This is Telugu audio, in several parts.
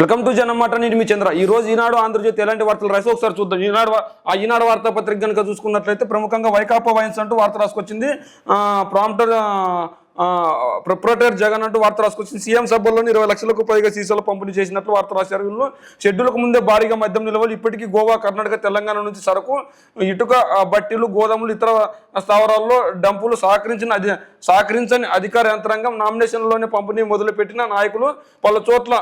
వెల్కమ్ టు జనమాట నేను మీ చంద్ర. ఈ రోజు ఈనాడు ఆంధ్రజ్యోతి ఎలాంటి వార్తలు రాసి ఒకసారి చూద్దాం. ఈనాడు ఆ ఈనాడు వార్తాపత్రిక కనుక చూసుకున్నట్లయితే ప్రముఖంగా వైకాపా వైన్స్ అంటూ వార్త రాసుకొచ్చింది. ప్రాంప్టర్ ప్రొపరేటర్ జగన్ అంటూ వార్త రాసుకొచ్చింది. సీఎం సభల్లోని ఇరవై లక్షలకు పైగా సీసాలు పంపిణీ చేసినట్లు వార్త రాశారు. వీళ్ళు షెడ్యూల్కు ముందే భారీగా మద్యం నిల్వలు ఇప్పటికీ గోవా కర్ణాటక తెలంగాణ నుంచి సరకు ఇటుక బట్టీలు గోదాములు ఇతర స్థావరాల్లో డంపులు సహకరించిన అధి సహకరించని అధికార యంత్రాంగం నామినేషన్లోనే పంపిణీ మొదలుపెట్టిన నాయకులు పలు చోట్ల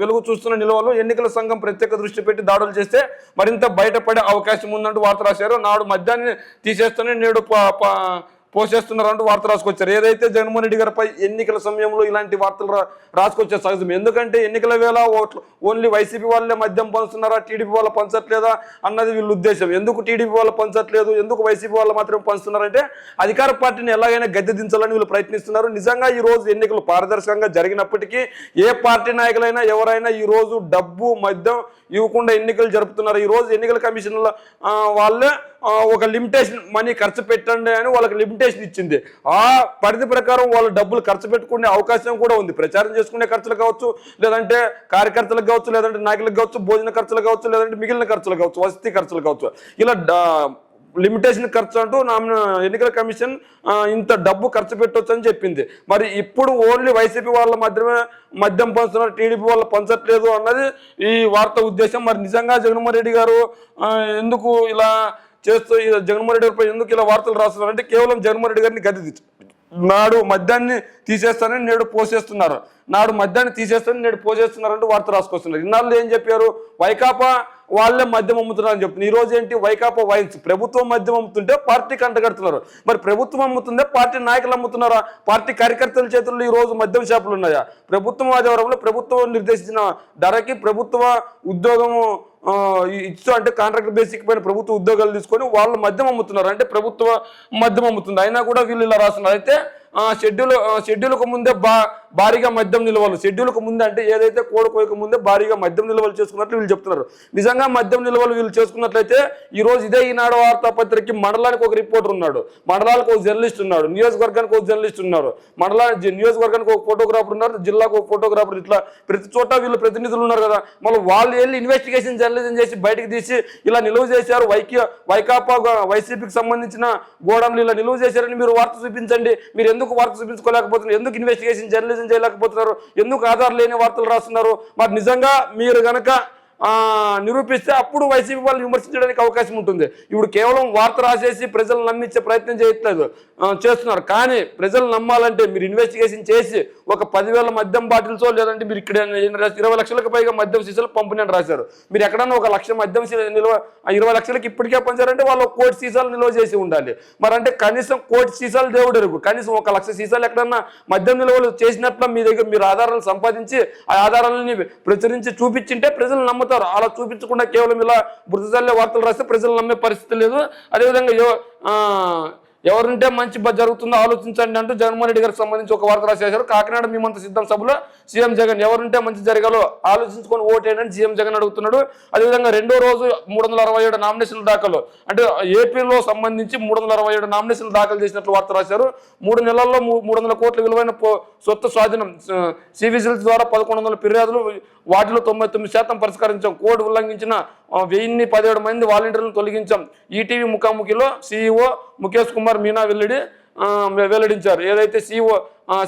వెలుగు చూస్తున్న నిల్వలు ఎన్నికల సంఘం ప్రత్యేక దృష్టి పెట్టి దాడులు చేస్తే మరింత బయటపడే అవకాశం ఉందంటూ వార్త రాశారు. నాడు మద్యాన్ని తీసేస్తూనే నేడు ప- అంటూ వార్త రాసుకొచ్చారు. ఏదైతే జగన్మోహన్ రెడ్డి గారిపై ఎన్నికల సమయంలో ఇలాంటి వార్తలు రా- రాసుకొచ్చే సహజం ఎందుకంటే ఎన్నికల వేళ ఓట్లు ఓన్లీ వైసీపీ వాళ్ళే మద్యం పంచుతున్నారా టీడీపీ వాళ్ళు పంచట్లేదా అన్నది వీళ్ళ ఉద్దేశం. ఎందుకు టీడీపీ వాళ్ళు పంచట్లేదు ఎందుకు వైసీపీ వాళ్ళు మాత్రం పంచుతున్నారంటే అధికార పార్టీని ఎలాగైనా గద్దె దించాలని వీళ్ళు ప్రయత్నిస్తున్నారు. నిజంగా ఈ రోజు ఎన్నికలు పారదర్శకంగా జరిగినప్పటికీ ఏ పార్టీ నాయకులైనా ఎవరైనా ఈ రోజు డబ్బు మద్యం ఇవ్వకుండా ఎన్నికలు జరుపుతున్నారు. ఈ రోజు ఎన్నికల కమిషన్ల వాళ్ళే ఒక లిమిటేషన్ మనీ ఖర్చు పెట్టండి అని వాళ్ళకి లిమిటేషన్ ఇచ్చింది. ఆ పరిధి ప్రకారం వాళ్ళు డబ్బులు ఖర్చు పెట్టుకునే అవకాశం కూడా ఉంది. ప్రచారం చేసుకునే ఖర్చులు కావచ్చు లేదంటే కార్యకర్తలకు కావచ్చు లేదంటే నాయకులకు కావచ్చు భోజన ఖర్చులు కావచ్చు లేదంటే మిగిలిన ఖర్చులు కావచ్చు వసతి ఖర్చులు కావచ్చు. ఇలా లిమిటేషన్ ఖర్చు అంటూ నా ఎన్నికల కమిషన్ ఇంత డబ్బు ఖర్చు పెట్టవచ్చు అని చెప్పింది. మరి ఇప్పుడు ఓన్లీ వైసీపీ వాళ్ళ మాత్రమే మద్యం పంచుతున్నారు టీడీపీ వాళ్ళు పంచట్లేదు అన్నది ఈ వార్త ఉద్దేశం. మరి నిజంగా జగన్మోహన్ రెడ్డి గారు ఎందుకు ఇలా చేస్తూ ఈ జగన్మోహన్ రెడ్డి గారిపై ఎందుకు ఇలా వార్తలు రాస్తున్నారంటే కేవలం జగన్మోహన్ రెడ్డి గారిని గది నాడు మద్యాన్ని తీసేస్తానని నేడు పోసేస్తున్నారు. నాడు మద్యాన్ని తీసేస్తానని నేడు పోసేస్తున్నారంటూ వార్త రాసుకొస్తున్నారు. ఇన్నాళ్ళు ఏం చెప్పారు? వైకాపా వాళ్ళే మద్యం అమ్ముతున్నారని చెప్తున్నారు. ఈ రోజు ఏంటి? వైకాపా వైన్స్ ప్రభుత్వం మద్యం అమ్ముతుంటే పార్టీ కంటగడుతున్నారు. మరి ప్రభుత్వం అమ్ముతుందే పార్టీ నాయకులు అమ్ముతున్నారా? పార్టీ కార్యకర్తల చేతుల్లో ఈ రోజు మద్యం షాపులు ఉన్నాయా? ప్రభుత్వం ఆధ్వర్యంలో ప్రభుత్వం నిర్దేశించిన ధరకి ప్రభుత్వ ఉద్యోగము ఇచ్చు అంటే కాంట్రాక్ట్ బేసిక్ పైన ప్రభుత్వ ఉద్యోగాలు తీసుకొని వాళ్ళు మద్యం అమ్ముతున్నారు. అంటే ప్రభుత్వ మద్యం అమ్ముతుంది. అయినా కూడా వీళ్ళు ఇలా రాస్తున్నారు. అయితే షెడ్యూల్ షెడ్యూల్కు ముందే బా భారీగా మద్యం నిల్వలు. షెడ్యూల్కు ముందే అంటే ఏదైతే కోడి ముందే భారీగా మద్యం నిల్వలు చేసుకున్నట్లు వీళ్ళు చెప్తున్నారు. నిజంగా మద్యం నిల్వలు వీళ్ళు చేసుకున్నట్లయితే ఈ రోజు ఇదే ఈనాడు వార్తాపత్రికకి మండలానికి ఒక రిపోర్టర్ ఉన్నాడు. మండలానికి ఒక జర్నలిస్ట్ ఉన్నాడు. నియోజకవర్గానికి ఒక జర్నలిస్ట్ ఉన్నారు మండలా నియోజకవర్గానికి ఒక ఫోటోగ్రాఫర్ ఉన్నారు. జిల్లాకు ఒక ఫోటోగ్రాఫర్ ఇట్లా ప్రతి చోట వీళ్ళు ప్రతినిధులు ఉన్నారు కదా. మళ్ళీ వాళ్ళు వెళ్ళి ఇన్వెస్టిగేషన్ జర్నలిజం చేసి బయటకు తీసి ఇలా నిలువ చేశారు. వైకి వైకాపా వైసీపీకి సంబంధించిన గోడంలు ఇలా నిలువ చేశారని మీరు వార్త చూపించండి. మీరు ఎందుకు వార్త చూపించుకోలేకపోతున్నారు? ఎందుకు ఇన్వెస్టిగేషన్ జర్నలిజం చేయలేకపోతున్నారు? ఎందుకు ఆధారం లేని వార్తలు రాస్తున్నారు? మరి నిజంగా మీరు గనక నిరూపిస్తే అప్పుడు వైసీపీ వాళ్ళు విమర్శించడానికి అవకాశం ఉంటుంది. ఇప్పుడు కేవలం వార్త రాసేసి ప్రజలు నమ్మించే ప్రయత్నం చేయట్లేదు. చేస్తున్నారు. కానీ ప్రజలు నమ్మాలంటే మీరు ఇన్వెస్టిగేషన్ చేసి ఒక పదివేల మద్యం బాటిల్సో లేదంటే మీరు ఇక్కడ ఇరవై లక్షలకు పైగా మద్యం సీసాలు పంపిణీ రాశారు. మీరు ఎక్కడన్నా ఒక లక్ష మద్యం నిల్వ ఇరవై లక్షలకి ఇప్పటికే పంచారంటే వాళ్ళు కోటి సీసాలు నిల్వ చేసి ఉండాలి. మరి అంటే కనీసం కోటి సీసాలు దేవుడు ఎరుగు కనీసం ఒక లక్ష సీసాలు ఎక్కడన్నా మద్యం నిల్వలు చేసినట్లు మీ దగ్గర మీరు ఆధారాలు సంపాదించి ఆ ఆధారాలని ప్రచురించి చూపించింటే ప్రజలు నమ్ముతారు. అలా చూపించకుండా కేవలం ఇలా బురదజల్లే వార్తలు రాస్తే ప్రజలు నమ్మే పరిస్థితి లేదు. అదేవిధంగా ఎవరుంటే మంచి బ- జరుగుతుందో ఆలోచించండి అంటూ జగన్మోహన్ రెడ్డి గారికి సంబంధించి ఒక వార్త రాసేశారు. కాకినాడ మేమంత సిద్ధం సభలో సీఎం జగన్ ఎవరుంటే మంచి జరగాలో ఆలోచించుకొని ఓటేయండి సీఎం జగన్ అడుగుతున్నాడు. అదేవిధంగా రెండో రోజు మూడు వందల అరవై ఏడు నామినేషన్లు దాఖలు. అంటే ఏపీలో సంబంధించి మూడు వందల అరవై ఏడు నామినేషన్లు దాఖలు చేసినట్లు వార్త రాశారు. మూడు నెలల్లో మూడు వందల కోట్ల విలువైన సొత్తు స్వాధీనం సివిజిల్స్ ద్వారా పదకొండు వందల ఫిర్యాదులు వాటిలో తొంభై తొమ్మిది శాతం పరిష్కరించాం. కోడ్ ఉల్లంఘించిన వెయ్యిన్ని పదిహేడు మంది వాలంటీర్లను తొలగించాం. ఈటీవీ ముఖాముఖిలో సీఈఓ ముఖేష్ కుమార్ మీనా వెల్లడి వెల్లడించారు. ఏదైతే సిఓ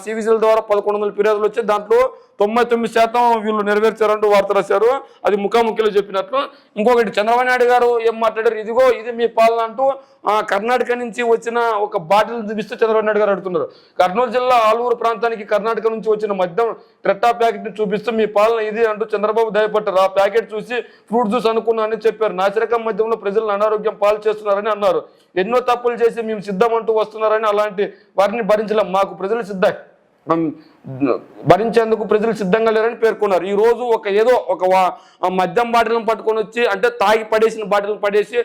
సివిజిల్ ద్వారా పదకొండు వందల ఫిర్యాదులు వచ్చాయి దాంట్లో తొంభై తొమ్మిది శాతం వీళ్ళు నెరవేర్చారంటూ వార్త రాశారు. అది ముఖాముఖిలో చెప్పినట్లు. ఇంకొకటి చంద్రబాబు నాయుడు గారు ఏం మాట్లాడారు? ఇదిగో ఇది మీ పాలన అంటూ ఆ, కర్ణాటక నుంచి వచ్చిన ఒక బాటిల్ చూపిస్తూ చంద్రబాబు నాయుడు గారు అడుగుతున్నారు. కర్నూలు జిల్లా ఆలూరు ప్రాంతానికి కర్ణాటక నుంచి వచ్చిన మద్యం ట్రెట్టా ప్యాకెట్ని చూపిస్తూ మీ పాలన ఇది అంటూ చంద్రబాబు దయపడ్డారు ఆ ప్యాకెట్ చూసి ఫ్రూట్ జ్యూస్ అనుకున్నానని చెప్పారు. నాసిరకం మద్యంలో ప్రజలను అనారోగ్యం పాలు చేస్తున్నారని అన్నారు. ఎన్నో తప్పులు చేసి మేము సిద్ధం అంటూ వస్తున్నారని అలాంటి వారిని భరించలేం. మాకు ప్రజలు సిద్ధం. భరించేందుకు ప్రజలు సిద్ధంగా లేరని పేర్కొన్నారు. ఈ రోజు ఒక ఏదో ఒక వా- మద్యం బాటిల్ని పట్టుకొని వచ్చి అంటే తాగి పడేసిన బాటిల్ని పడేసి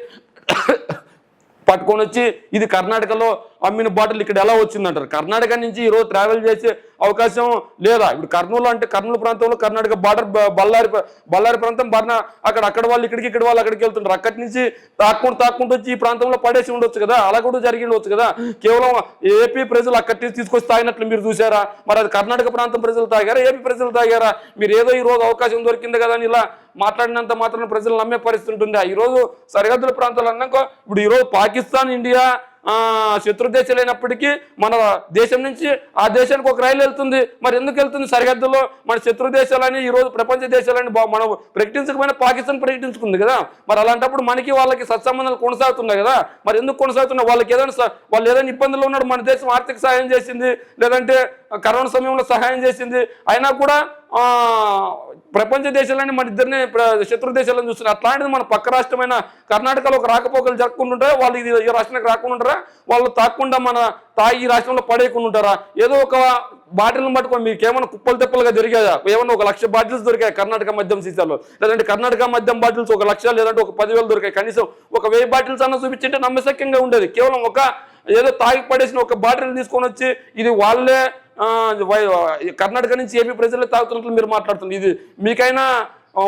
పట్టుకొని వచ్చి ఇది కర్ణాటకలో అమ్మిన బాటిల్ ఇక్కడ ఎలా వచ్చిందంటారు? కర్ణాటక నుంచి ఈరోజు ట్రావెల్ చేసే అవకాశం లేదా? ఇప్పుడు కర్నూలు అంటే కర్నూలు ప్రాంతంలో కర్ణాటక బార్డర్ బళ్ళారి బళ్ళారి ప్రాంతం బర్ణ అక్కడ అక్కడ వాళ్ళు ఇక్కడికి ఇక్కడ వాళ్ళు అక్కడికి వెళ్తుంటారు. అక్కడి నుంచి తాక్కుంటూ తాక్కుంటూ వచ్చి ఈ ప్రాంతంలో పడేసి ఉండొచ్చు కదా? అలా కూడా జరిగి ఉండొచ్చు కదా? కేవలం ఏపీ ప్రజలు అక్కడి నుంచి తీసుకొచ్చి తాగినట్లు మీరు చూసారా మరి అది కర్ణాటక ప్రాంతం ప్రజలు తాగారా? ఏపీ ప్రజలు తాగారా? మీరు ఏదో ఈ రోజు అవకాశం దొరికింది కదా అని ఇలా మాట్లాడినంత మాత్రం ప్రజలు నమ్మే పరిస్థితి ఉంటుంది. ఈరోజు సరిహద్దుల ప్రాంతాలు అన్నాక ఇప్పుడు ఈరోజు పాకిస్తాన్ ఇండియా శత్రు దేశాలు అయినప్పటికీ మన దేశం నుంచి ఆ దేశానికి ఒక రైలు వెళ్తుంది. మరి ఎందుకు వెళ్తుంది సరిహద్దులో? మన శత్రు దేశాలని ఈరోజు ప్రపంచ దేశాలని మనం ప్రకటించకపోయినా పాకిస్తాన్ ప్రకటించుకుంది కదా? మరి అలాంటప్పుడు మనకి వాళ్ళకి సత్సంబంధాలు కొనసాగుతున్నాయి కదా? మరి ఎందుకు కొనసాగుతున్నాయి? వాళ్ళకి ఏదైనా వాళ్ళు ఏదైనా ఇబ్బందులు ఉన్నాడు మన దేశం ఆర్థిక సహాయం చేసింది లేదంటే కరోనా సమయంలో సహాయం చేసింది అయినా కూడా ప్రపంచ దేశాలని మన ఇద్దరిని శత్రు దేశాలను చూస్తున్నారు అట్లాంటిది మన పక్క రాష్ట్రమైన కర్ణాటకలో ఒక రాకపోకలు జరగకుండా వాళ్ళు ఇది ఈ రాష్ట్రానికి రాకుండా ఉంటారా వాళ్ళు తాకుండా మన తాగి ఈ రాష్ట్రంలో పడేయకుండా ఉంటారా ఏదో ఒక బాటిల్ని పట్టుకొని మీకు ఏమైనా కుప్పలు తెప్పలుగా దొరికాయా ఏమన్నా ఒక లక్ష బాటిల్స్ దొరికాయి కర్ణాటక మద్యం సీసాలో? లేదంటే కర్ణాటక మద్యం బాటిల్స్ ఒక లక్ష లేదంటే ఒక పదివేలు దొరికాయి? కనీసం ఒక వెయ్యి బాటిల్స్ అన్న చూపించింటే నమ్మశక్యంగా ఉండేది. కేవలం ఒక ఏదో తాగి పడేసిన ఒక బాటిల్ తీసుకొని వచ్చి ఇది వాళ్ళే కర్ణాటక నుంచి ఏపీ ప్రజలు తాగుతున్నట్లు మీరు మాట్లాడుతున్నారు. ఇది మీకైనా ఆ,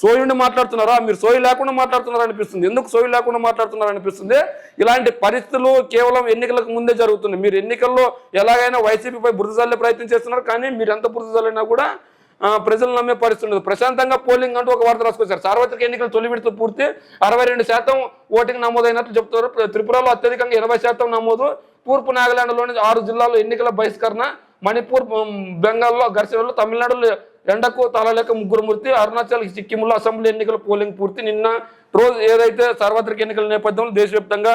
సోయి ఉండి మాట్లాడుతున్నారా? మీరు సోయి లేకుండా మాట్లాడుతున్నారా అనిపిస్తుంది. ఎందుకు సోయి లేకుండా మాట్లాడుతున్నారా అనిపిస్తుంది? ఇలాంటి పరిస్థితులు కేవలం ఎన్నికలకు ముందే జరుగుతున్నాయి. మీరు ఎన్నికల్లో ఎలాగైనా వైసీపీపై బురద చల్లే ప్రయత్నం చేస్తున్నారు. కానీ మీరు ఎంత బురద చల్లినా కూడా ప్రజలు నమ్మే పరిస్థితి ఉండదు. ప్రశాంతంగా పోలింగ్ అంటూ ఒక వార్త రాసుకొచ్చారు. సార్వత్రిక ఎన్నికలు తొలి విడత పూర్తి అరవై రెండు శాతం ఓటింగ్ నమోదైనట్లు చెప్తారు త్రిపురలో అత్యధికంగా ఇరవై శాతం నమోదు తూర్పు నాగాలాండ్లోని ఆరు జిల్లాల్లో ఎన్నికల బహిష్కరణ మణిపూర్ బెంగాల్లో ఘర్షణలు తమిళనాడులో ఎండకు తలలేక ముగ్గురు మృతి అరుణాచల్ సిక్కింలో అసెంబ్లీ ఎన్నికల పోలింగ్ పూర్తి. నిన్న రోజు ఏదైతే సార్వత్రిక ఎన్నికల నేపథ్యంలో దేశవ్యాప్తంగా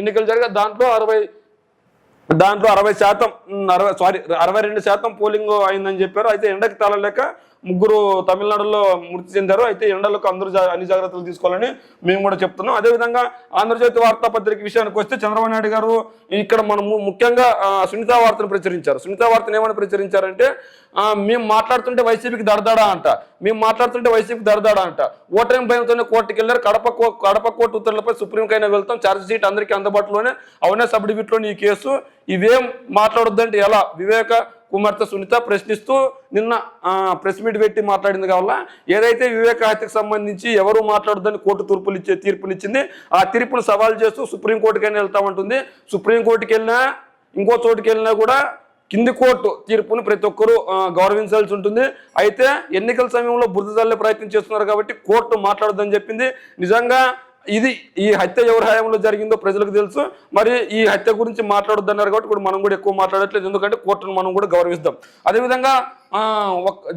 ఎన్నికలు జరిగా దాంట్లో అరవై దాంట్లో అరవై శాతం అరవై సారీ అరవై రెండు శాతం పోలింగ్ అయిందని చెప్పారు. అయితే ఎండకు తాళలేక ముగ్గురు తమిళనాడులో మృతి చెందారు. అయితే ఎండలకు అందరూ జా- అన్ని జాగ్రత్తలు తీసుకోవాలని మేము కూడా చెప్తున్నాం. అదేవిధంగా ఆంధ్రజ్యోతి వార్తాపత్రిక విషయానికి వస్తే చంద్రబాబు నాయుడు గారు ఇక్కడ మనము ముఖ్యంగా సునీతా వార్తను ప్రచురించారు. సునీతా వార్తను ఏమని ప్రచురించారంటే మేము మాట్లాడుతుంటే వైసీపీకి దడదాడా అంట. మేము మాట్లాడుతుంటే వైసీపీకి దడదాడా అంట. ఓటమి భయంతోనే కోర్టుకి వెళ్ళారు. కడప కో- కడప కోర్టు ఉత్తర్వులపై సుప్రీంకైనా వెళ్తాం. ఛార్జ్ షీట్ అందరికీ అందుబాటులోనే. అవునే సబ్డిబిట్లోని ఈ కేసు. ఇవేం మాట్లాడొద్దంటే ఎలా? వివేక కుమార్తె సునీత ప్రశ్నిస్తూ నిన్న ప్రెస్ మీట్ పెట్టి మాట్లాడింది కావాల? ఏదైతే వివేక హత్యకు సంబంధించి ఎవరు మాట్లాడొద్దని కోర్టు తీర్పులు ఇచ్చే తీర్పులు ఇచ్చింది ఆ తీర్పును సవాల్ చేస్తూ సుప్రీంకోర్టుకైనా వెళ్తామంటుంది సుప్రీంకోర్టుకి వెళ్ళినా ఇంకో చోటుకి వెళ్ళినా కూడా కింది కోర్టు తీర్పును ప్రతి ఒక్కరూ గౌరవించాల్సి ఉంటుంది. అయితే ఎన్నికల సమయంలో బురద చల్లే ప్రయత్నం చేస్తున్నారు కాబట్టి కోర్టు మాట్లాడొద్దని చెప్పింది. నిజంగా ఇది ఈ హత్య ఎవరి హయాంలో జరిగిందో ప్రజలకు తెలుసు. మరి ఈ హత్య గురించి మాట్లాడొద్దన్నారు కాబట్టి ఇప్పుడు మనం కూడా ఎక్కువ మాట్లాడట్లేదు. ఎందుకంటే కోర్టును మనం కూడా గౌరవిస్తాం. అదేవిధంగా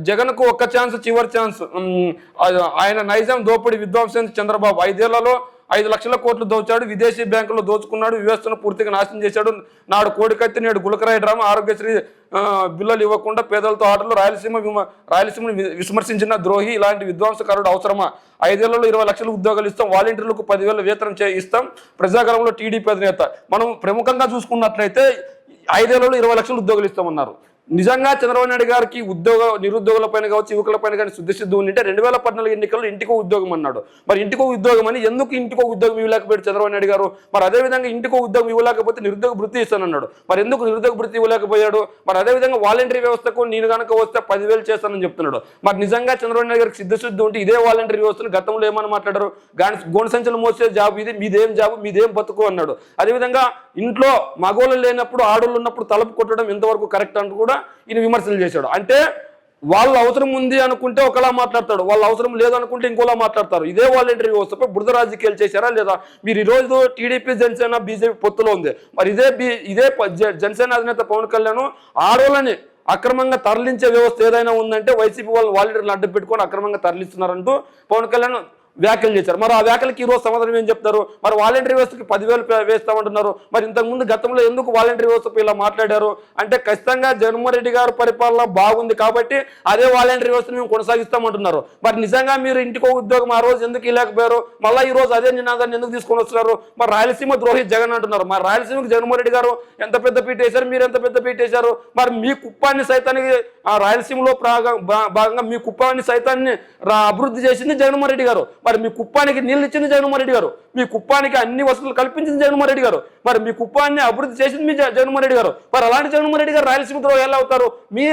జగన్కు ఒక్క ఛాన్స్ చివరి ఛాన్స్ ఆయన నైజాం దోపిడీ విధ్వంసం చంద్రబాబు ఐదేళ్ళలో ఐదు లక్షల కోట్లు దోచాడు విదేశీ బ్యాంకుల్లో దోచుకున్నాడు వ్యవస్థను పూర్తిగా నాశనం చేశాడు. నాడు కోడికత్తి నేడు గులకరాయి డ్రామా ఆరోగ్యశ్రీ ఆ, బిల్లులు ఇవ్వకుండా పేదలతో ఆటలు రాయలసీమ విమ- రాయలసీమను విమర్శించిన ద్రోహి ఇలాంటి విధ్వంసకారుడు అవసరమా? ఐదేళ్ళలో ఇరవై లక్షల ఉద్యోగాలు ఇస్తాం వాలంటీర్లకు పదివేల వేతనం చే ఇస్తాం ప్రజాగరంలో టీడీపీ అధినేత. మనం ప్రముఖంగా చూసుకున్నట్లయితే ఐదేళ్ళలో ఇరవై లక్షల ఉద్యోగాలు ఇస్తామన్నారు. నిజంగా చంద్రబాబు నాయుడు గారికి ఉద్యోగ నిరుద్యోగుల పైన కావచ్చు యువకుల పైన కానీ శుద్ధిశుద్ధి ఉంటే రెండు వేల పద్నాలుగు ఎన్నికల్లో ఇంటికో ఉద్యోగం అన్నాడు. మరి ఇంటికో ఉద్యోగం అని ఎందుకు ఇంటికో ఉద్యోగం ఇవ్వలేకపోయాడు చంద్రబాబు నాయుడు గారు? మరి అదేవిధంగా ఇంటికో ఉద్యోగం ఇవ్వలేకపోతే నిరుద్యోగ వృత్తి ఇస్తానన్నాడు. మరి ఎందుకు నిరుద్యోగ వృత్తి ఇవ్వలేకపోయాడు? మరి అదేవిధంగా వాలంటరీ వ్యవస్థకు నేను కనుక వస్తే పదివేలు చేస్తానని చెప్తున్నాడు. మరి నిజంగా చంద్రబాబు నాయుడు గారికి సిద్ధశుద్ధి ఉంటే ఇదే వాలంటరీ వ్యవస్థను గతంలో ఏమని మాట్లాడారు? గాని మోసే జాబ్ ఇది మీదేం జాబు మీదేం బతుకు అన్నాడు. అదేవిధంగా ఇంట్లో మగోళ్ళు లేనప్పుడు ఆడోళ్ళు ఉన్నప్పుడు తలుపు కొట్టడం ఎంతవరకు కరెక్ట్ అంటూ కూడా ఈయన విమర్శలు చేశాడు. అంటే వాళ్ళ అవసరం ఉంది అనుకుంటే ఒకలా మాట్లాడతాడు. వాళ్ళ అవసరం లేదనుకుంటే ఇంకోలా మాట్లాడతారు. ఇదే వాళ్ళ ఇంటర్వ్యూ వస్తే బురద రాజకీయాలు చేశారా లేదా? మీరు ఈరోజు టీడీపీ జనసేన బీజేపీ పొత్తులో ఉంది. మరి ఇదే బీ ఇదే ప- జ- జనసేన అధినేత పవన్ కళ్యాణ్ ఆడోళ్ళని అక్రమంగా తరలించే వ్యవస్థ ఏదైనా ఉందంటే వైసీపీ వాళ్ళు వాలంటీర్లు అడ్డు పెట్టుకొని అక్రమంగా తరలిస్తున్నారంటూ పవన్ కళ్యాణ్ వ్యాఖ్యలు చేశారు. మరి ఆ వ్యాఖ్యలకి ఈ రోజు సమాధానం ఏం చెప్తారు? మరి వాలంటరీ వ్యవస్థకి పదివేలు వేస్తామంటున్నారు. మరి ఇంతకుముందు గతంలో ఎందుకు వాలంటరీ వ్యవస్థపై ఇలా మాట్లాడారు? అంటే ఖచ్చితంగా జగన్మోహన్ రెడ్డి గారు పరిపాలన బాగుంది కాబట్టి అదే వాలంటరీ వ్యవస్థను మేము కొనసాగిస్తామంటున్నారు. మరి నిజంగా మీరు ఇంటికో ఉద్యోగం ఆ రోజు ఎందుకు ఇవ్వలేకపోయారు? మళ్ళీ ఈ రోజు అదే నినాదాన్ని ఎందుకు తీసుకొని వస్తున్నారు? మరి రాయలసీమ ద్రోహి జగన్ అంటున్నారు. మరి రాయలసీమకి జగన్మోహన్ రెడ్డి గారు ఎంత పెద్ద పీట వేశారు? మీరు ఎంత పెద్ద పీట వేశారు? మరి మీ కుప్పాన్ని సైతానికి ఆ రాయలసీమలో ప్రాగా- భాగంగా మీ కుప్పాన్ని సైతాన్ని అభివృద్ధి చేసింది జగన్మోహన్ రెడ్డి గారు. మరి మీ కుప్పానికి నీళ్ళు ఇచ్చింది జగన్మోహన్ రెడ్డి గారు. మీ కుప్పానికి అన్ని వసతులు కల్పించింది జగన్మోహన్ రెడ్డి గారు. మరి మీ కుప్పాన్ని అభివృద్ధి చేసింది మీ జగన్మోహన్ రెడ్డి గారు. మరి అలాంటి జగన్మోహన్ రెడ్డి గారు రాయలసీమ ద్రోహి ఎలా అవుతారు? మీ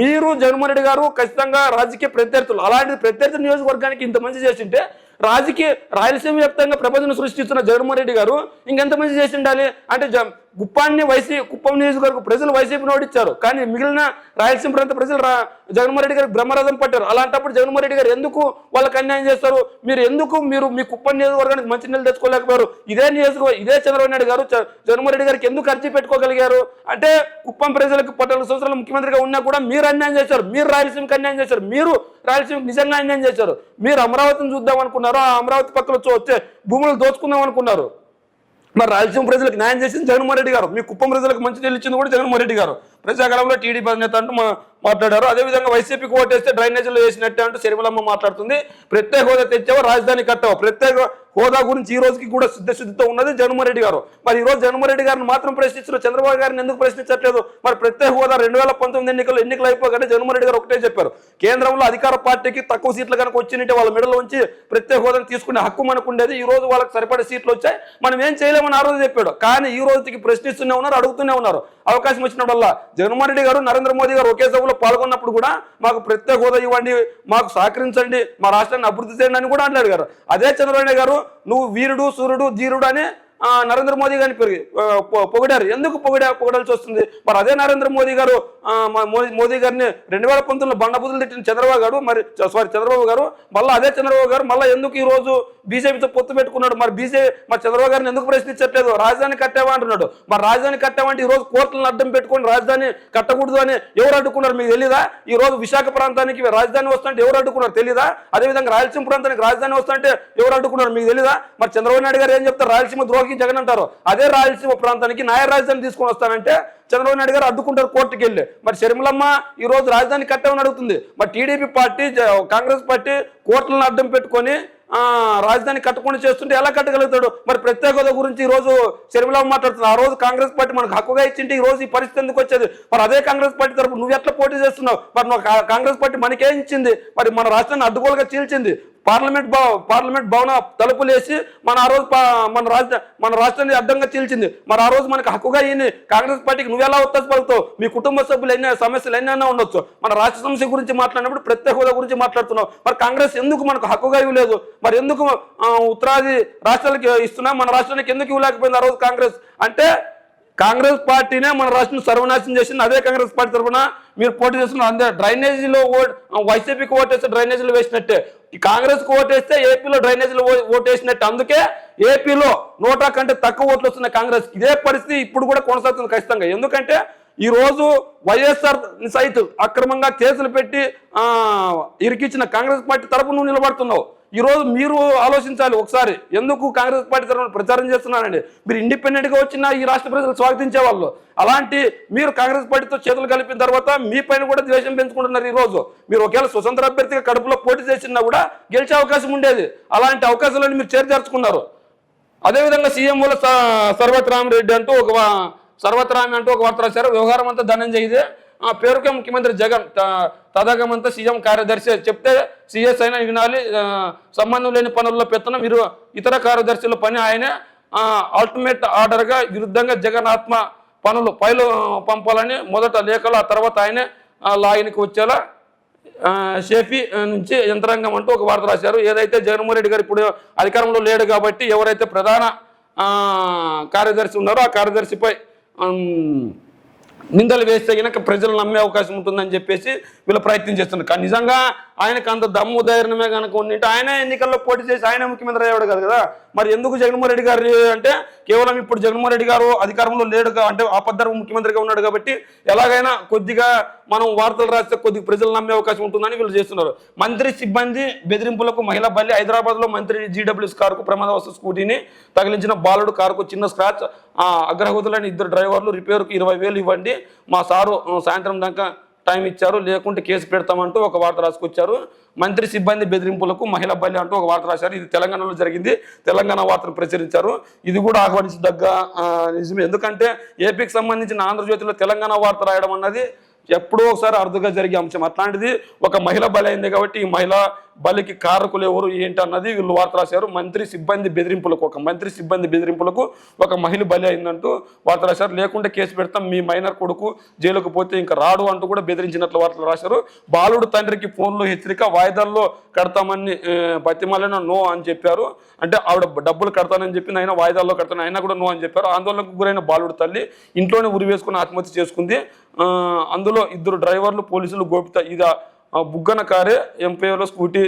మీరు జగన్మోహన్ రెడ్డి గారు ఖచ్చితంగా రాజకీయ ప్రత్యర్థులు. అలాంటి ప్రత్యర్థి నియోజకవర్గానికి ఇంత మంచి చేసింటే రాజకీయ రాయలసీమ వ్యాప్తంగా ప్రపంచం సృష్టిస్తున్న జగన్మోహన్ రెడ్డి గారు ఇంకెంతమంది చేసి ఉండాలి అంటే గుప్పాన్ని వైసీ కుప్పం నియోజకవర్గ ప్రజలు వైసీపీని ఓడిచ్చారు కానీ మిగిలిన రాయలసీమ ప్రాంత ప్రజలు రా జగన్మోహన్ రెడ్డి గారికి బ్రహ్మరథం పట్టారు. అలాంటప్పుడు జగన్మోహన్ రెడ్డి గారు ఎందుకు వాళ్ళకి అన్యాయం చేస్తారు? మీరు ఎందుకు మీరు మీ కుప్పం నియోజకవర్గానికి మంచి నీళ్ళు తెచ్చుకోలేకపోయారు? ఇదే నియోజకవర్గం ఇదే చంద్రబాబు నాయుడు గారు జగన్మోహన్ రెడ్డి గారికి ఎందుకు ఖర్చు పెట్టుకోగలిగారు? అంటే కుప్పం ప్రజలకు పద్నాలుగు సంవత్సరాలు ముఖ్యమంత్రిగా ఉన్నా కూడా మీరు అన్యాయం చేశారు. మీరు రాయలసీమకి అన్యాయం చేశారు. మీరు రాయలసీమకి నిజంగా అన్యాయం చేశారు. మీరు అమరావతిని చూద్దాం అనుకున్నారు ఆ అమరావతి పక్కన వచ్చి వచ్చే భూములు దోచుకుందాం అనుకున్నారు మరి రాయలసీమ ప్రజలకు న్యాయం చేసింది జగన్మోహన్ రెడ్డి గారు. మీ కుప్పం ప్రజలకు మంచి నీళ్ళు ఇచ్చింది కూడా జగన్మోహన్ రెడ్డి గారు. ప్రజాకాలంలో టీడీపీ అధినేత అంటూ మా- మాట్లాడారు. అదేవిధంగా వైసీపీకి ఓటేస్తే డ్రైనేజీలో వేసినట్టే అంటూ శరిమలమ్మ మాట్లాడుతుంది. ప్రత్యేక హోదా తెచ్చావో? రాజధాని కట్టావా? ప్రత్యేక హోదా గురించి ఈ రోజుకి కూడా సిద్ధశుద్ధితో ఉన్నది జగన్మోహన్ గారు. మరి ఈ రోజు జగన్మోహన్ రెడ్డి గారిని మాత్రం ప్రశ్నించారు. చంద్రబాబు గారిని ఎందుకు ప్రశ్నించట్లేదు? మరి ప్రత్యేక హోదా రెండు వేల పంతొమ్మిది ఎన్నికలు ఎన్నికలు అయిపోగానే జగన్మోహన్ రెడ్డి గారు ఒకటే చెప్పారు. కేంద్రంలో అధికార పార్టీకి తక్కువ సీట్లు కనుక వచ్చినట్టే వాళ్ళ మెడలో ఉంచి ప్రత్యేక హోదాను తీసుకునే హక్కు మనకు ఉండేది. ఈ రోజు వాళ్ళకి సరిపడే సీట్లు వచ్చాయి. మనం ఏం చేయలేమని ఆ రోజు చెప్పాడు. కానీ ఈ రోజుకి ప్రశ్నిస్తూనే ఉన్నారు అడుగుతూనే ఉన్నారు. అవకాశం వచ్చినప్పుడల్లా జగన్మోహన్ రెడ్డి గారు నరేంద్ర మోదీ గారు ఒకే సభలో పాల్గొన్నప్పుడు కూడా మాకు ప్రత్యేక హోదా ఇవ్వండి మాకు సహకరించండి మా రాష్ట్రాన్ని అభివృద్ధి చేయండి అని కూడా అన్నాడు గారు. అదే చంద్రబాబు గారు నువ్వు వీరుడు సూర్యుడు ధీరుడు అని నరేంద్ర మోదీ గారిని పెరిగి పొగిడారు. ఎందుకు పొగిడా పొగడాల్సి వస్తుంది? మరి అదే నరేంద్ర మోదీ గారు మోదీ గారిని రెండు వేల పంతొమ్మిదిలో బండబుద్ధులు తిట్టిన చంద్రబాబు గారు మరి సారీ చంద్రబాబు గారు మళ్ళీ అదే చంద్రబాబు గారు మళ్ళీ ఎందుకు ఈ రోజు బీజేపీతో పొత్తు పెట్టుకున్నాడు? మరి బీజేపీ మరి చంద్రబాబు గారిని ఎందుకు ప్రశ్నించట్లేదు? రాజధాని కట్టావా అంటున్నాడు. మరి రాజధాని కట్టామంటే ఈ రోజు కోర్టులను అడ్డం పెట్టుకొని రాజధాని కట్టకూడదు అని ఎవరు అడ్డుకున్నారు? మీకు తెలీదా? ఈ రోజు విశాఖ ప్రాంతానికి రాజధాని వస్తుంటే ఎవరు అడ్డుకున్నారు? తెలీదా? అదేవిధంగా రాయలసీమ ప్రాంతానికి రాజధాని వస్తుంటే ఎవరు అడ్డుకున్నారు? మీకు తెలీదా? మరి చంద్రబాబు నాయుడు గారు ఏం చెప్తారు? రాయలసీమ ద్రోహం జగన్ అంటారు. అదే రాయలసీమ ప్రాంతానికి న్యాయ రాజధాని తీసుకొని వస్తానంటే చంద్రబాబు నాయుడు గారు అడ్డుకుంటారు కోర్టుకి వెళ్ళి. మరి షర్మిలమ్మ ఈ రోజు రాజధాని కట్టమని అడుగుతుంది. మరి టీడీపీ పార్టీ కాంగ్రెస్ పార్టీ కోర్టులను అడ్డం పెట్టుకొని రాజధాని కట్టకుండా చేస్తుంటే ఎలా కట్టగలుగుతాడు? మరి ప్రత్యేక హోదా గురించి ఈ రోజు షర్మిలమ్మ మాట్లాడుతుంది ఆ రోజు కాంగ్రెస్ పార్టీ మనకు హక్కుగా ఇచ్చింటే ఈ రోజు ఈ పరిస్థితి ఎందుకు వచ్చేది? మరి అదే కాంగ్రెస్ పార్టీ తరపు నువ్వు ఎట్లా పోటీ చేస్తున్నావు? మరి కాంగ్రెస్ పార్టీ మనకేం ఇచ్చింది. మరి మన రాష్ట్రాన్ని అడ్డుగోలుగా చీల్చింది. పార్లమెంట్ భవ పార్లమెంట్ భవన తలుపులు వేసి మన ఆ రోజు మన రాష్ట్ర మన రాష్ట్రాన్ని అడ్డంగా చీల్చింది. మరి ఆ రోజు మనకు హక్కుగా ఈయన కాంగ్రెస్ పార్టీకి నువ్వు ఎలా ఉత్తస్ పలుకుతావు మీ కుటుంబ సభ్యులు ఎన్నో సమస్యలు ఎన్నైనా ఉండొచ్చు. మన రాష్ట్ర సమస్య గురించి మాట్లాడినప్పుడు ప్రత్యేక హోదా గురించి మాట్లాడుతున్నావు మరి కాంగ్రెస్ ఎందుకు మనకు హక్కుగా ఇవ్వలేదు? మరి ఎందుకు ఉత్తరాది రాష్ట్రాలకి ఇస్తున్నా? మన రాష్ట్రానికి ఎందుకు ఇవ్వలేకపోయింది ఆ రోజు కాంగ్రెస్? అంటే కాంగ్రెస్ పార్టీనే మన రాష్ట్రం సర్వనాశనం చేసింది. అదే కాంగ్రెస్ పార్టీ తరఫున మీరు పోటీ చేస్తున్నారు. అంతే డ్రైనేజీలో ఓట్ వైసీపీకి ఓటేస్తే డ్రైనేజీలు వేసినట్టే. కాంగ్రెస్కి ఓటేస్తే ఏపీలో డ్రైనేజీలో ఓటేసినట్టు. అందుకే ఏపీలో నోటా కంటే తక్కువ ఓట్లు వస్తున్నాయి కాంగ్రెస్. ఇదే పరిస్థితి ఇప్పుడు కూడా కొనసాగుతుంది ఖచ్చితంగా. ఎందుకంటే ఈ రోజు వైఎస్ఆర్ సైతం అక్రమంగా కేసులు పెట్టి ఇరికిచ్చిన కాంగ్రెస్ పార్టీ తరపు నువ్వు నిలబడుతున్నావు. ఈరోజు మీరు ఆలోచించాలి ఒకసారి. ఎందుకు కాంగ్రెస్ పార్టీ తరఫున ప్రచారం చేస్తున్నారండి? మీరు ఇండిపెండెంట్గా వచ్చిన ఈ రాష్ట్ర ప్రజలు స్వాగతించే వాళ్ళు. అలాంటి మీరు కాంగ్రెస్ పార్టీతో చేతులు కలిపిన తర్వాత మీ పైన కూడా ద్వేషం పెంచుకుంటున్నారు ఈరోజు మీరు ఒకవేళ స్వతంత్ర అభ్యర్థిగా కడుపులో పోటీ చేసినా కూడా గెలిచే అవకాశం ఉండేది. అలాంటి అవకాశాలను మీరు చేర్చార్చుకున్నారు. అదేవిధంగా సీఎంఓల సర్వత్రామరెడ్డి అంటూ ఒక వా- సర్వత్రామి అంటూ ఒక వార్త రాశారు. వ్యవహారం అంతా ధనంజయ్దే పేరుకే ముఖ్యమంత్రి జగన్. త- తదాగమంతా సీఎం కార్యదర్శి చెప్తే సీఎస్ అయినా వినాలి సంబంధం లేని పనుల్లో పెత్తనం మీరు ఇతర కార్యదర్శుల పని ఆయనే అల్టిమేట్ ఆర్డర్గా విరుద్ధంగా జగన్ ఆత్మ పనులు పైలు పంపాలని మొదట లేఖలు ఆ తర్వాత ఆయనే ఆ, లాగిన్కి వచ్చేలా షేఫీ నుంచి యంత్రాంగం అంటూ ఒక వార్త రాశారు. ఏదైతే జగన్మోహన్ రెడ్డి గారు ఇప్పుడు అధికారంలో లేడు కాబట్టి ఎవరైతే ప్రధాన కార్యదర్శి ఉన్నారో ఆ కార్యదర్శిపై నిందలు వేస్తే కనుక ప్రజలు నమ్మే అవకాశం ఉంటుందని చెప్పేసి వీళ్ళు ప్రయత్నం చేస్తున్నారు. కానీ నిజంగా ఆయనకు అంత దమ్ము ధైర్యమే కనుక ఉండింటే ఆయన ఎన్నికల్లో పోటీ చేసి ఆయన ముఖ్యమంత్రి అయ్యాడు కాదు కదా. మరి ఎందుకు జగన్మోహన్ రెడ్డి గారు అంటే కేవలం ఇప్పుడు జగన్మోహన్ రెడ్డి గారు అధికారంలో లేడు అంటే ఆపద్ధర్మ ముఖ్యమంత్రిగా ఉన్నాడు కాబట్టి ఎలాగైనా కొద్దిగా మనం వార్తలు రాస్తే కొద్దిగా ప్రజలు నమ్మే అవకాశం ఉంటుందని వీళ్ళు చేస్తున్నారు. మంత్రి సిబ్బంది బెదిరింపులకు మహిళా బల్లి హైదరాబాద్లో మంత్రి జీడబ్ల్యూఎస్ కారుకు ప్రమాదవశ స్కూటీని తగిలించిన బాలుడు కారుకు చిన్న స్క్రాచ్ ఆ, అగ్రహోతులైన ఇద్దరు డ్రైవర్లు రిపేర్కు ఇరవై వేలు ఇవ్వండి. మా సారు సాయంత్రం దాకా టైం ఇచ్చారు. లేకుంటే కేసు పెడతామంటూ ఒక వార్త రాసుకొచ్చారు. మంత్రి సిబ్బంది బెదిరింపులకు మహిళా బల్లి అంటూ ఒక వార్త రాశారు. ఇది తెలంగాణలో జరిగింది. తెలంగాణ వార్తను ప్రచురించారు. ఇది కూడా ఆహ్వానించదగ్గ ఆ, నిజమే. ఎందుకంటే ఏపీకి సంబంధించిన ఆంధ్రజ్యోతిలో తెలంగాణ వార్త రాయడం అన్నది ఎప్పుడో ఒకసారి అరుదుగా జరిగే అంశం. అట్లాంటిది ఒక మహిళ బలైంది కాబట్టి ఈ మహిళ బలికి కారకులు ఎవరు ఏంటి అన్నది వీళ్ళు వార్త రాశారు. మంత్రి సిబ్బంది బెదిరింపులకు ఒక మంత్రి సిబ్బంది బెదిరింపులకు ఒక మహిళ బలి అయిందంటూ వార్త రాశారు. లేకుంటే కేసు పెడతాం మీ మైనర్ కొడుకు జైలుకు పోతే ఇంకా రాడు అంటూ కూడా బెదిరించినట్లు వార్తలు రాశారు. బాలుడు తండ్రికి ఫోన్లో హెచ్చరిక వాయిదాల్లో కడతామని ఆ, నో అని చెప్పారు. అంటే ఆవిడ డబ్బులు కడతానని చెప్పింది అయినా వాయిదాల్లో కడతాను అయినా కూడా నో అని చెప్పారు. ఆందోళనకు గురైన బాలుడు తల్లి ఇంట్లోనే ఉరి వేసుకుని ఆత్మహత్య చేసుకుంది. అందులో ఇద్దరు డ్రైవర్లు పోలీసులు గోపిత ఇదా ఆ బుగ్గన కారే ఎంపీలో స్కూటీ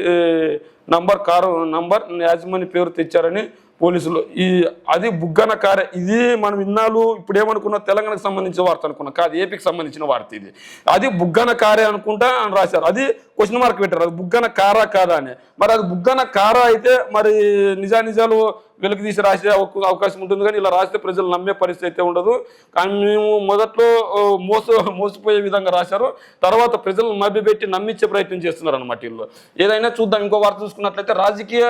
నంబర్ కారు నంబర్ యాజమాని పేరు తెచ్చారని పోలీసులు ఈ అది బుగ్గన కార్య ఇది మనం ఇన్నాళ్ళు ఇప్పుడు ఏమనుకున్నా? తెలంగాణకు సంబంధించిన వార్త అనుకున్నాం. కాదు ఏపీకి సంబంధించిన వార్త ఇది. అది బుగ్గన కారే అనుకుంటా అని రాశారు. అది క్వశ్చన్ మార్క్ పెట్టారు. అది బుగ్గన కారా కాదా అని. మరి అది బుగ్గన కారా అయితే మరి నిజానిజాలు వెలుగు తీసి రాసే అవకాశం ఉంటుంది కానీ ఇలా రాస్తే ప్రజలు నమ్మే పరిస్థితి అయితే ఉండదు. కానీ మేము మొదట్లో మోస మోసపోయే విధంగా రాశారు. తర్వాత ప్రజలను మభ్యపెట్టి నమ్మించే ప్రయత్నం చేస్తున్నారు అనమాట వీళ్ళు. ఏదైనా చూద్దాం. ఇంకో వార్త చూసుకున్నట్లయితే రాజకీయ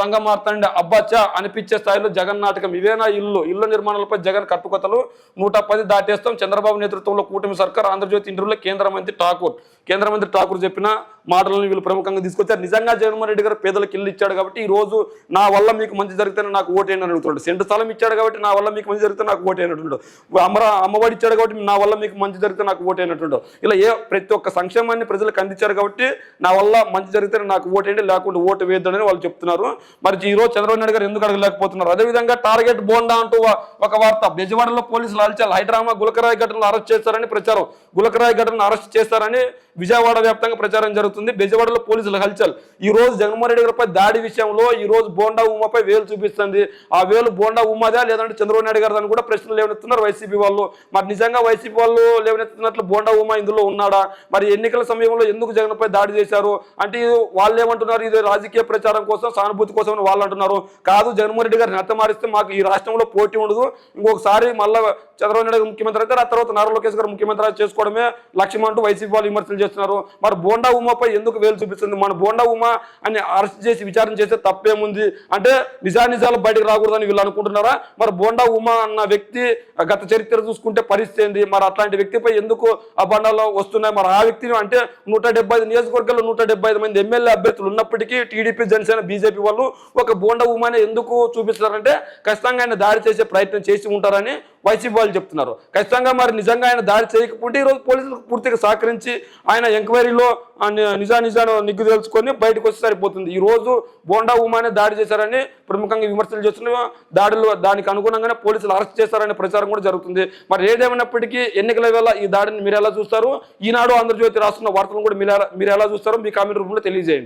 రంగమార్తండి అబ్బాచా అనిపించే స్థాయిలో జగన్ నాటకం. ఇవేనా ఇల్లు? ఇల్లు నిర్మాణాలపై జగన్ కట్టుకొతలు నూట పది దాటేస్తాం. చంద్రబాబు నేతృత్వంలో కూటమి సర్కార్ ఆంధ్రజ్యోతి ఇంటర్వ్యూలో కేంద్ర మంత్రి ఠాకూర్. కేంద్ర మంత్రి ఠాకూర్ చెప్పిన మాటలను వీళ్ళు ప్రముఖంగా తీసుకొచ్చారు. నిజంగా జగన్మోహన్ రెడ్డి గారు పేదలకు ఇల్లు ఇచ్చాడు కాబట్టి ఈ రోజు నా వల్ల మీకు మంచి జరిగితేనే నాకు ఓటేయని అడుగుతున్నాడు. సెంటు స్థలం ఇచ్చాడు కాబట్టి నా వల్ల మీకు మంచి జరిగితే నాకు ఓటేయనట్టుండడు అమర అమ్మఒడి ఇచ్చాడు కాబట్టి నా వల్ల మీకు మంచి జరిగితే నాకు ఓటేయనట్టుండడు ఇలా ఏ ప్రతి ఒక్క సంక్షేమాన్ని ప్రజలకు అందించారు కాబట్టి నా వల్ల మంచి జరిగితే నాకు ఓటేయండి లేకుంటే ఓటు వేయద్దని వాళ్ళు చెప్తున్నారు. మరి ఈరోజు చంద్రబాబు నాయుడు గారు ఎందుకు అడగలేకపోతున్నారు? అదేవిధంగా టార్గెట్ బోండా అంటూ ఒక వార్త. బెజవాడలో పోలీసులు అలచాలి హైడ్రామా గులకరాయ్ ఘటనలు అరెస్ట్ చేస్తారని ప్రచారం. గులకరాయ్ ఘటనను అరెస్ట్ చేస్తారని విజయవాడ వ్యాప్తంగా ప్రచారం జరుగుతుంది. బెజవాడలో పోలీసులు హల్చల్. ఈ రోజు జగన్మోహన్ రెడ్డి గారిపై దాడి విషయంలో ఈ రోజు బోండా ఉమాపై వేలు చూపిస్తుంది. ఆ వేలు బోండా ఉమాదా లేదంటే చంద్రబాబు నాయుడు గారు అని కూడా ప్రశ్నలు లేవనెత్తున్నారు వైసీపీ వాళ్ళు. మరి నిజంగా వైసీపీ వాళ్ళు లేవనెత్తున్నట్లు బోండా ఉమా ఇందులో ఉన్నాడా? మరి ఎన్నికల సమయంలో ఎందుకు జగన్పై దాడి చేశారు? అంటే వాళ్ళు ఏమంటున్నారు? ఇది రాజకీయ ప్రచారం కోసం సానుభూతి కోసం అని వాళ్ళు అంటున్నారు. కాదు జగన్మోహన్ రెడ్డి గారిని హతమారిస్తే మాకు ఈ రాష్ట్రంలో పోటీ ఉండదు. ఇంకొకసారి మళ్ళీ చంద్రబాబు నాయుడు ముఖ్యమంత్రి అయితే ఆ తర్వాత నారా లోకేష్ గారు ముఖ్యమంత్రి చేసుకోవడమే లక్ష్యం అంటూ వైసీపీ వాళ్ళు విమర్శలు చేస్తున్నారు. మరి బోండా ఉమాపై ఎందుకు వేలు చూపిస్తుంది? మన బోండా ఉమా అని అరెస్ట్ చేసి విచారణ చేస్తే తప్పేముంది? అంటే నిజానిజాలు బయటకు రాకూడదని వీళ్ళు అనుకుంటున్నారా? మరి బోండా ఉమా అన్న వ్యక్తి గత చరిత్ర చూసుకుంటే పరిస్థితి ఏంది? మరి అట్లాంటి వ్యక్తిపై ఎందుకు ఆ బండాలు వస్తున్నాయి? మరి ఆ వ్యక్తిని అంటే నూట డెబ్బై ఐదు నియోజకవర్గాల్లో నూట డెబ్బై ఐదు మంది ఎమ్మెల్యే అభ్యర్థులు ఉన్నప్పటికీ టీడీపీ జనసేన బీజేపీ వాళ్ళు ఒక బోండా ఉమాని ఎందుకు చూపిస్తారంటే ఖచ్చితంగా ఆయన దాడి చేసే ప్రయత్నం చేసి ఉంటారని వైసీపీ వాళ్ళు చెప్తున్నారు. ఖచ్చితంగా మరి నిజంగా ఆయన దాడి చేయకపోతే ఈరోజు పోలీసులకు పూర్తిగా సహకరించి ఆయన ఎంక్వైరీలో ఆ నిజా నిజాను నిగ్గు తెలుసుకొని బయటకు వస్తే సరిపోతుంది. ఈ రోజు బోండా ఉమానే దాడి చేశారని ప్రముఖంగా విమర్శలు చేస్తున్న దాడులు దానికి అనుగుణంగానే పోలీసులు అరెస్ట్ చేశారనే ప్రచారం కూడా జరుగుతుంది. మరి ఏదేమైనప్పటికీ ఎన్నికల వేళ ఈ దాడిని మీరు ఎలా చూస్తారు? ఈనాడు ఆంధ్రజ్యోతి రాస్తున్న వార్తలను కూడా మీరు ఎలా మీరు ఎలా చూస్తారో మీ కామెంట్ రూపంలో తెలియజేయండి.